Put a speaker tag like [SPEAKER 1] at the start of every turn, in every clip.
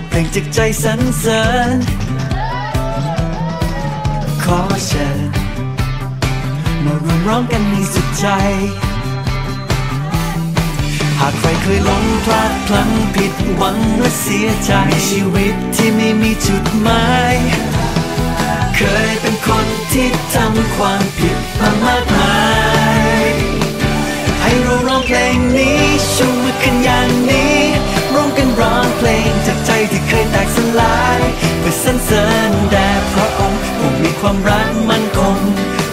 [SPEAKER 1] ทเพลงจากใจสรรเสริญ ขอเชิญมารวมร้องกันให้สุดใจ หากใครเคยหลงพลาดพลั้งผิดหวังและเสียใจมีชีวิตที่ไม่มีจุดหมายเคยเป็นคนที่ทำความผิดมามากมาย ให้เราร้องเพลงนี้ชูมือขึ้นอย่างนี้ ความรักมั่นคง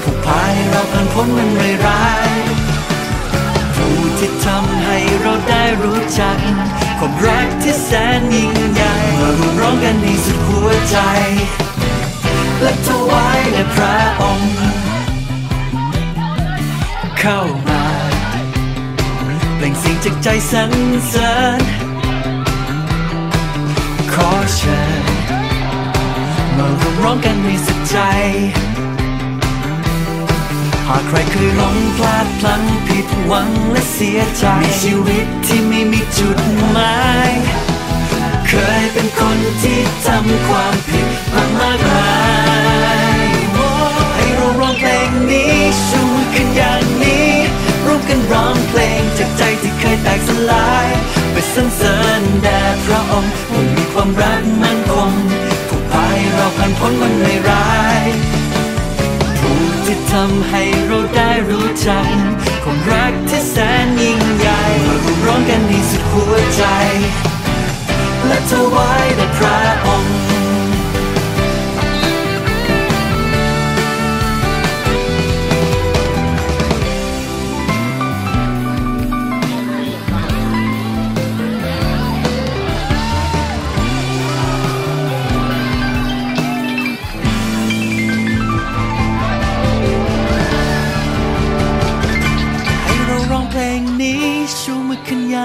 [SPEAKER 1] ผู้พาให้เราผ่านพ้นมันร้ายผู้ที่ทำให้เราได้รู้จัก ความรักที่แสนยิ่งใหญ่มาร่วมร้องกันให้สุดหัวใจ และถวายแด่พระองค์ เข้ามาเปล่งเสียงจากใจสรรเสริญขอเชิญ มาร่วมร้องกันให้สุดใจ หากใครเคยหลงพลาดพลั้งผิดหวังและเสียใจมีชีวิตที่ไม่มีจุดหมายเคยเป็นคนที่ทำความผิดมามากมายให้เราร้องเพลงนี้ชูขึ้นอย่างนี้ร่วมกันร้องเพลงจากใจที่เคยแตกสลายไปสรรเสริญแด่พระองค์มีความรักมั่น ผ่านพ้นมันไม่ร้ายผู้ที่ทำให้เราได้รู้จักความรักที่แสนยิ่งใหญ่มาร่วมร้องกันในสุดหัวใจ และถวาย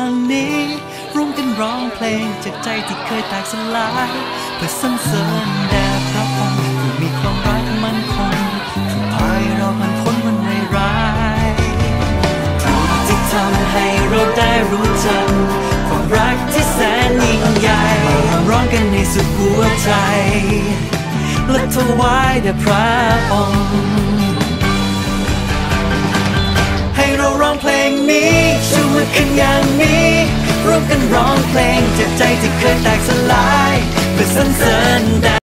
[SPEAKER 1] างนี้ ร่วมกันร้องเพลงจากใจที่เคยแตกสลาย เพื่อสรรเสริญแด่พระองค์ผู้มีความรักมั่นคงผู้พาให้เราผ่านพ้นมันไม่ร้ายผู้ที่ทำให้เราได้รู้จักความรักที่แสนยิ่งใหญ่มาร้องกันในสุดหัวใจและถวายแด่พระองค์ให้เราร้องเพลงนี้ชูมือขึ้นอย่างนี้ วมกันร้องเพลงจากใจที่เคยแตกสลายเพื่อสรรเสริญ